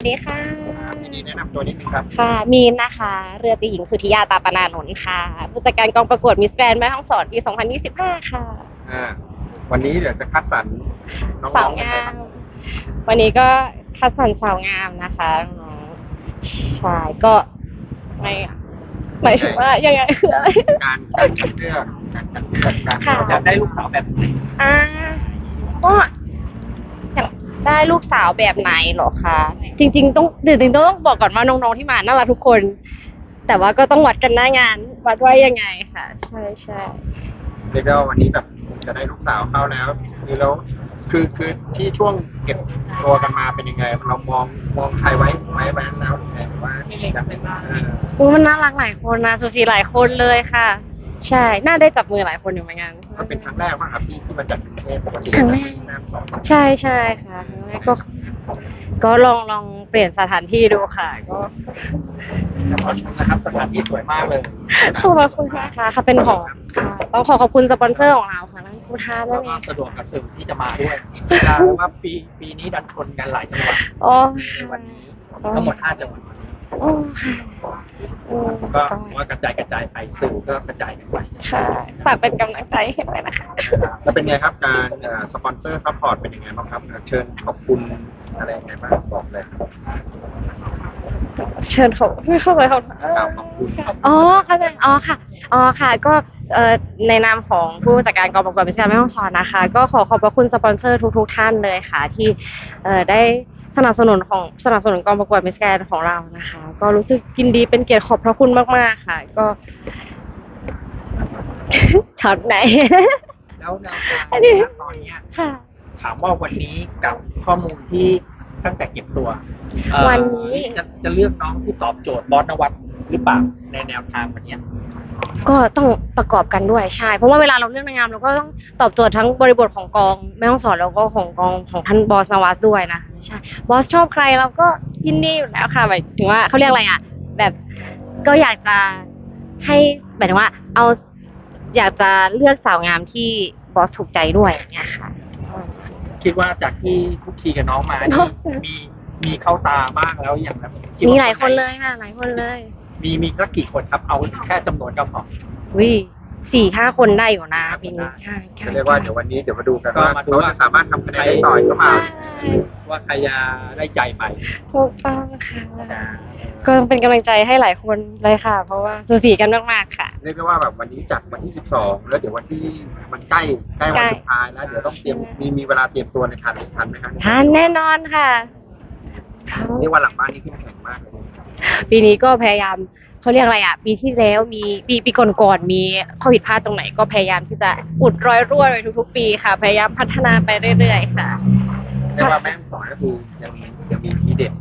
สวัสดีค่ะ ยินดีแนะนำตัวนิดนึงครับ ค่ะ มีนนะคะ เรือตีหญิงสุธิยาตาปนานนท์ค่ะ ผู้จัดการกองประกวดมิสแกรนแม่ห้องสอนปี 2025 ค่ะ อ่า วันนี้เดี๋ยวจะคัดสรรน้องๆสาวยังงาไงมบ้างวันนี้ก็คัดสรรสาวงามนะคะน้องๆใช่ก็ไม่อะหมายถึงว่ายังไงคืออะไร การการคัดเลือกการคัดเลือกการค่ะ อยากได้ลูกสาวแบบไหนอ่าก็อยาก ได้ลูกสาวแบบไหนเหรอคะจริง ๆ ต้องเดี๋ยวจริงๆต้องบอกก่อนว่าน้องๆที่มาน่ารักทุกคน แต่ว่าก็ต้องวัดกันหน้างาน วัดว่ายังไงค่ะ ใช่ใช่เรียกได้ว่าวันนี้แบบจะได้ลูกสาวเข้าแล้วคือแล้วคือคือที่ช่วงเก็บตัวกันมาเป็นยังไง เรามองมองใครไว้ไว้ไว้แล้วหรือไงหรือว่าอยากเป็นเอออู้มันน่ารักหลายคนนะสุสีหลายคนเลยค่ะ ใช่น่าได้จับมือหลายคนอยู่เหมือนกันมันเป็นครั้งแรกมากครับที่ที่มาจัดกรุงเทพปกติครั้งแรกจะมีน้ำสอง ใช่ใช่ค่ะ ครั้งแรกก็ ก็ลองลองเปลี่ยนสถานที่ดูค่ะ ก็แต่พอชมนะครับสถานที่สวยมากเลยขอบคุณมากค่ะค่ะเป็นของค่ะต้องขอขอบคุณสปอนเซอร์ของเราค่ะนั่นคูท่าแล้นั่วนเอก็งสะดวกกับสื่อที่จะมาด้วยเวลาว่าปีปีนี้ดันชนกันหลายจังหวัดอ๋อในวันนี้ทั้งหมด5จังหวัดโอ้ค่ะ อืมก็ว่ากระจายกระจายไปสื่อก็กระจายกันไปค่ะฝากเป็นกำลังใจให้ด้วยนะคะ แล้วเป็นไงครับการเอ่อสปอนเซอร์ซัพพอร์ตเป็นยังไงบ้างครับ เชิญขอบคุณอะไรยังไงบ้างบอกเลยครับเชิญเขาไม่เข้าใจเขากล่าวขอบคุณอ๋อเข้าใจอ๋อค่ะอ๋อค่ะ ก็เอ่อในนามของผู้จัดการกองประกวดมิสแกรนด์แม่ฮ่องสอนนะคะ ก็ขอขอบพระคุณสปอนเซอร์ทุกๆท่านเลยค่ะ ที่เอ่อได้ สนับสนุนของสนับสนุนกองประกวดมิสแกรนด์ของเรานะคะ ก็รู้สึกกินดีเป็นเกียรติขอบพระคุณมากๆค่ะ ก็ช็อตไหน แล้วแนวทางอันนี้ ณตอนเนี้ยค่ะ ถามว่าวันนี้กับข้อมูลที่ตั้งแต่เก็บตัวเอ่อวันนี้ จะจะเลือกน้องที่ตอบโจทย์บอสนวัตหรือเปล่าในแนวทางวันเนี้ย ก็ต้องประกอบกันด้วยใช่ เพราะว่าเวลาเราเลือกนางงามเราก็ต้องตอบโจทย์ทั้งบริบทของกองแม่ห้องสอนแล้วก็ของกองของท่านบอสนวัสด้วยนะใช่บอสชอบใครเราก็ยินดีอยู่แล้วค่ะหมายถึงว่าเขาเรียกอะไรอะ แบบก็อยากจะให้หมายถึงว่าเอาอยากจะเลือกสาวงามที่บอสถูกใจด้วยอย่างเงี้ยค่ะ คิดว่าจากที่คุกคีกับน้องมาเนอะนี่มีมีเข้าตาบ้างแล้วอย่างแบบดมีว่หลายคนเลยค่ะหลายคนเลย มีมีสักกี่คนครับ เอาแค่จำนวนก็พอ วิสี่ห้าคนได้อยู่นะปีนี้ใช่ใช่จะเรียกว่าเดี๋ยววันนี้เดี๋ยวมาดูกันก็ว่ามาดูเขาว่า จะสามารถทำคะแนนได้ต่อยก็มาใช่ว่าใครจะได้ใจไปถูกต้องค่ะก็ต้องเป็นกำลังใจให้หลายคนเลยค่ะ เพราะว่าสูสีกันมากๆค่ะ เรียกได้ว่าแบบวันนี้จัดวันที่ 12 แล้วเดี๋ยววันที่มันใกล้ใกล้วันสุดท้ายแล้วเดี๋ยวต้องเตรียมมีมีเวลาเตรียมตัวในทันทันไหมครับทานแน่นอนค่ะเพราะนี่วันหลังบ้านนี่ขึ้นแข่งมากเลย ปีนี้ก็พยายามเขาเรียกอะไรอะ ปีที่แล้วมีปีปีก่อนๆมีข้อผิดพลาดตรงไหน ก็พยายามที่จะอุดรอยรั่วในทุกๆ ปีค่ะ พยายามพัฒนาไปเรื่อยๆ ค่ะเรียกว่าแม่งสอนก็คือยังมียังมีทีเด็ด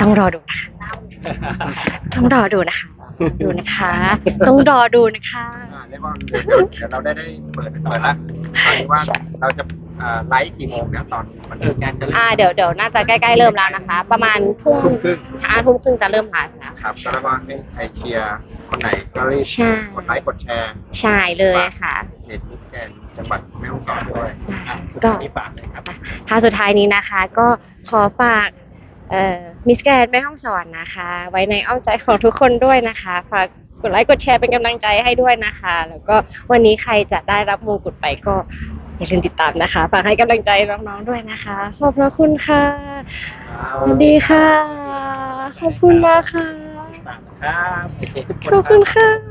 ต้องรอดูนะคะต้องรอดูนะคะ ดูนะคะ ต้องรอดูนะคะ อ่าเรียกว่าเดี๋ยวเดี๋ยวเดี๋ยวเราได้ได้เปิดเปิดละ ตอนนี้ว่าเราจะอ่าไลฟ์กี่โมงเนี่ยตอนมันเอองานจะเริ่มอ่าเดี๋ยวเดี๋ยวน่าจะใกล้ๆเริ่มแล้วนะคะ ประมาณทุ่มทุ่มครึ่งช้าทุ่มครึ่งจะเริ่มไลฟ์แล้วครัค่ะบแล้วก็ให้ใครเชียร์คนไหนก็รีบใช่ กดไลค์กดแชร์ใช่เลยค่ะ เพจมิสแกนจังหวัดแม่ฮ่องสอนด้วยอะสุดก็ท้ายนี้ฝากเลยครับ ท้ายสุดท้ายนี้นะคะ ก็ขอฝากเอ่อมิสแกรนแม่ห้องสอนนะคะ ไว้ในอ้อมใจของทุกคนด้วยนะคะ ฝาก กดไลค์กดแชร์เป็นกำลังใจให้ด้วยนะคะ แล้วก็วันนี้ใครจะได้รับมงกุฎไปก็อย่าลืมติดตามนะคะฝากให้กำลังใจน้องๆด้วยนะคะ ขอบพระคุณค่ะสวัสดีค่ะ ขอบคุณมากค่ะฝากนะครับโอเคทุกคนขอบคุณรับค่ะ